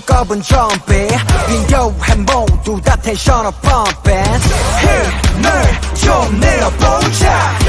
꺼본 좀비 빈교해 모두 다 텐션을 pumping. 힘을 좀 내어보자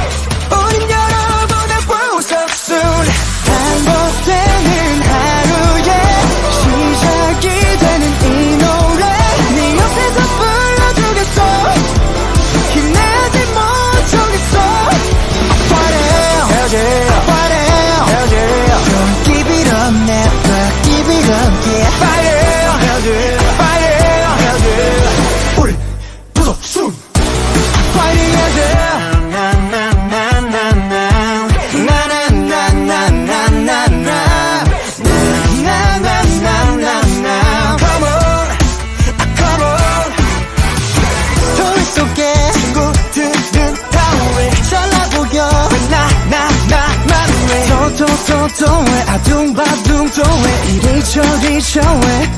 도도도도 왜 아둥바둥 또왜 이리저리 저왜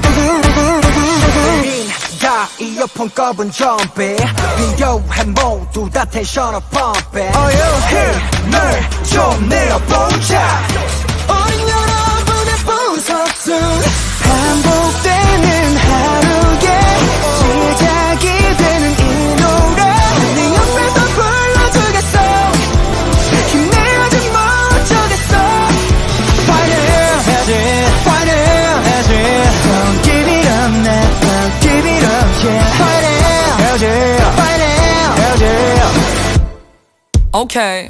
다 이어폰 꺼본 좀비. 빈교해 모두 다 텐션을 pumping 힘을 좀 내어보자. 우린 여러분의 보석순 반복되 Okay.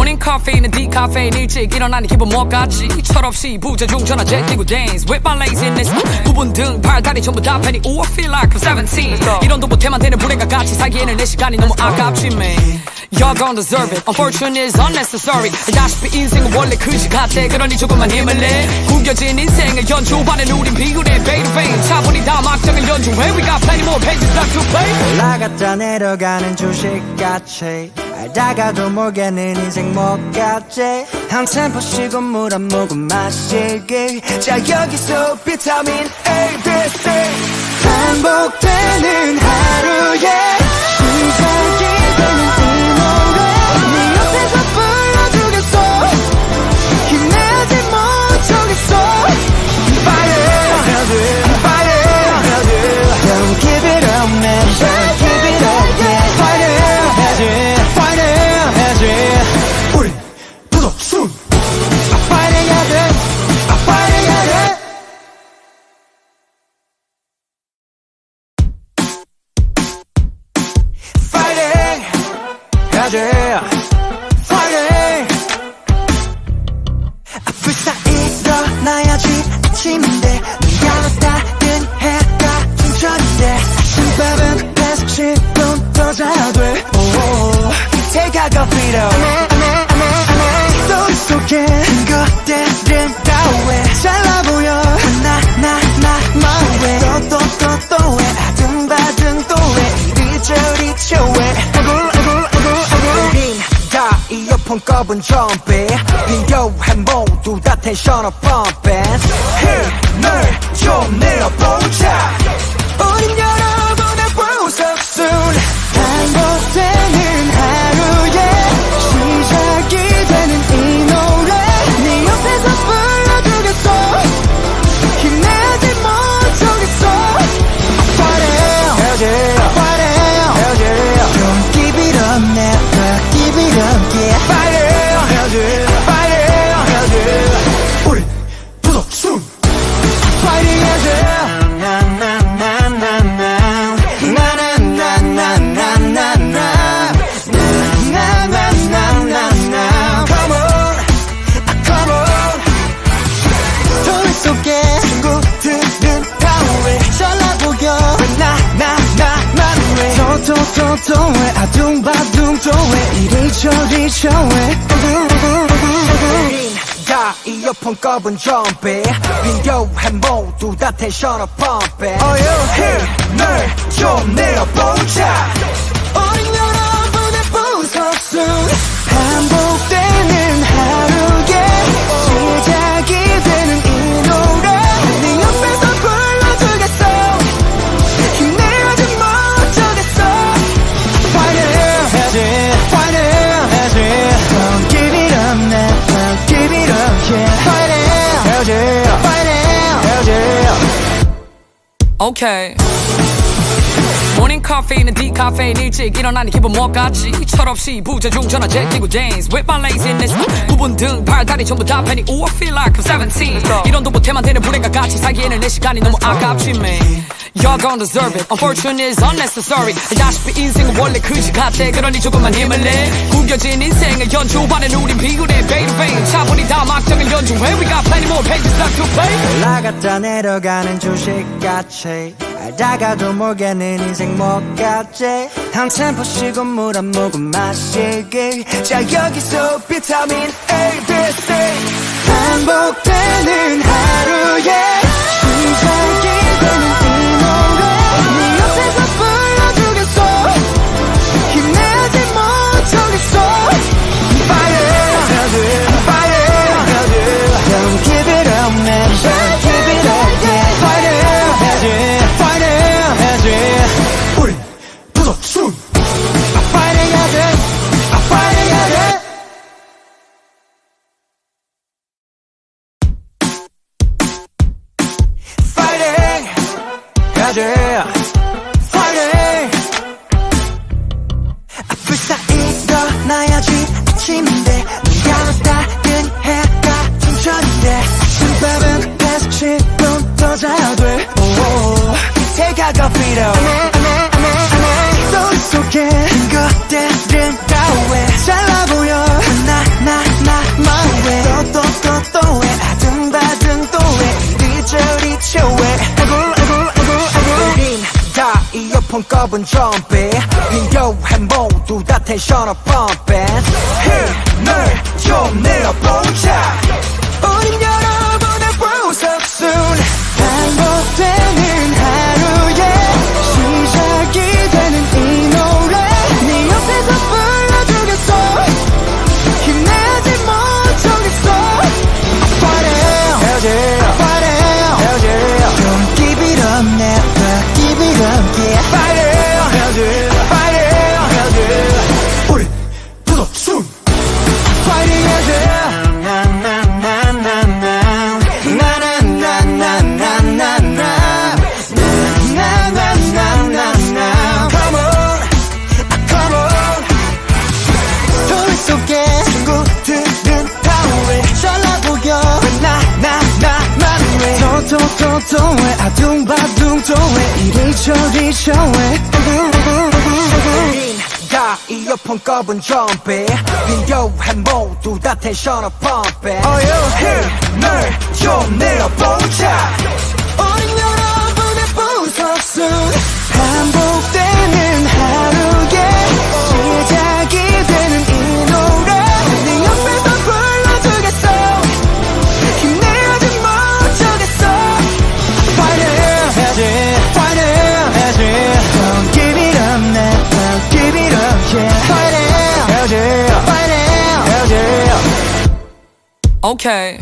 카페인은 디카페인 일찍 일어나니 기분 뭐같지? 철없이 부재중 전화 제끼고 댄스 With my laziness. 부분 등 팔다리 전부 다 팬이 Ooh I feel like I'm 17 이런도 못해만 되는 불행과 같이 살기에는 내 시간이 너무 아깝지 man Y'all gon' deserve it. Unfortunate is unnecessary. 다시피 인생은 원래 그지 같아. 그러니 조금만 힘을 내. 구겨진 인생을 연주하는 우린 to vein 차분히 다 막장을 연주해 We got plenty more pages left to play. 올라갔다 내려가는 주식같이 알다가도 모르겠는 인생 뭐같지. 한 템포 쉬고 물 한 모금 마시기. 자 여기서 비타민 A, B, C. 반복되는 하루 여러분 좀비 비교한 모두 다 텐션업 펌 밴스 힘을 좀 내어보자 왜 아둥바둥 또왜 이리저리 우린 다 이어폰 꺼본 좀비 빈교해 모두 다 텐션을 pumping 힘을 좀 내어보자. 우린 여러분의 보석순 반복되는 하루 Okay. 모닝 커피는 디카페인 일찍 일어나니 기분 뭐같지? 철없이 부재중 전화 제끼고 dance with my laziness. 부분 등 발다리 전부 다 penny Ooh I feel like I'm 17 이런도 못해만 되는 불행과 같이 살기에는 내 시간이 너무 아깝지 man. Y'all gon' deserve it. Unfortunate is unnecessary. 알다시피 인생은 원래 그지 같아. 그러니 조금만 힘을 내. 구겨진 인생을 연주하는 우린 비굴해 baby baby 차분히 다 막정을 연주해 We got plenty more pages left to play. 올라갔다 내려가는 주식같이 알다가도 모르겠는 인생 뭐같지. 한 템포 쉬고 물 한 모금 마시기. 자 여기서 비타민 A, B, C. 반복되는 하루에 아침인데 눈가로 닦은 해가 춘천인데 아침밥은 다시 7분 더 자야 돼. 오오오. Take a 필요 폰 꼽은 좀비 필요해 모두 다 텐션을 펌핑 힘을 좀 내어보자. 우린 여러분의 보석순 반복되는 하루에 우린 다 이어폰 꼽은 좀비. 필요해 모두 다 텐션을 펌핑 Okay.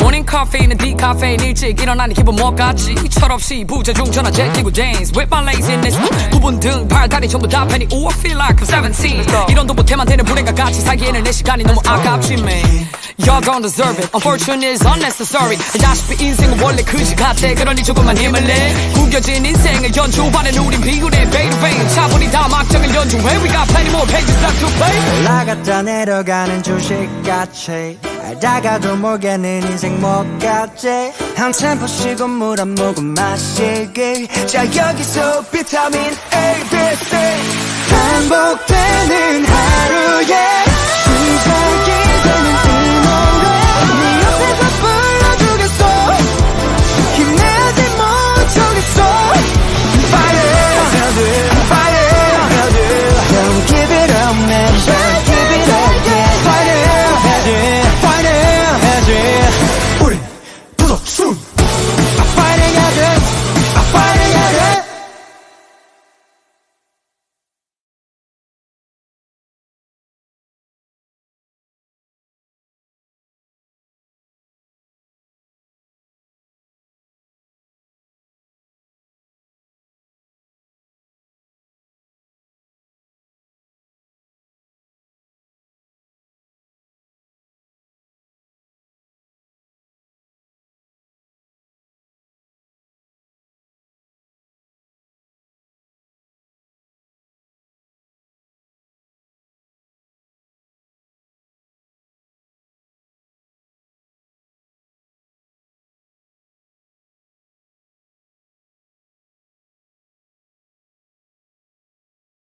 모닝 커피는 디카페인 일찍 일어나니 기분 뭐같지? 철없이 부재중 전화 제끼고 dance with my laziness. 부분 등 발다리 전부 다 penny Ooh I feel like I'm 17 이런 도 못해만 되는 불행과 같이 살기에는 내 시간이 너무 아깝지 man. Y'all gon' deserve it. Unfortunate is unnecessary. 알다시피 인생은 원래 그지 같아 그러니 조금만 힘을 내. 구겨진 인생을 연주하는 우린 baby baby 차분히 다 막정을 연주해 We got plenty more pages left to play. 올라갔다 내려가는 주식같이 알다가도 모르겠는 인생 뭐같지. 한 템포 쉬고 물 한 모금 마시기 자 여기서 비타민 A, B, C. 반복되는 하루에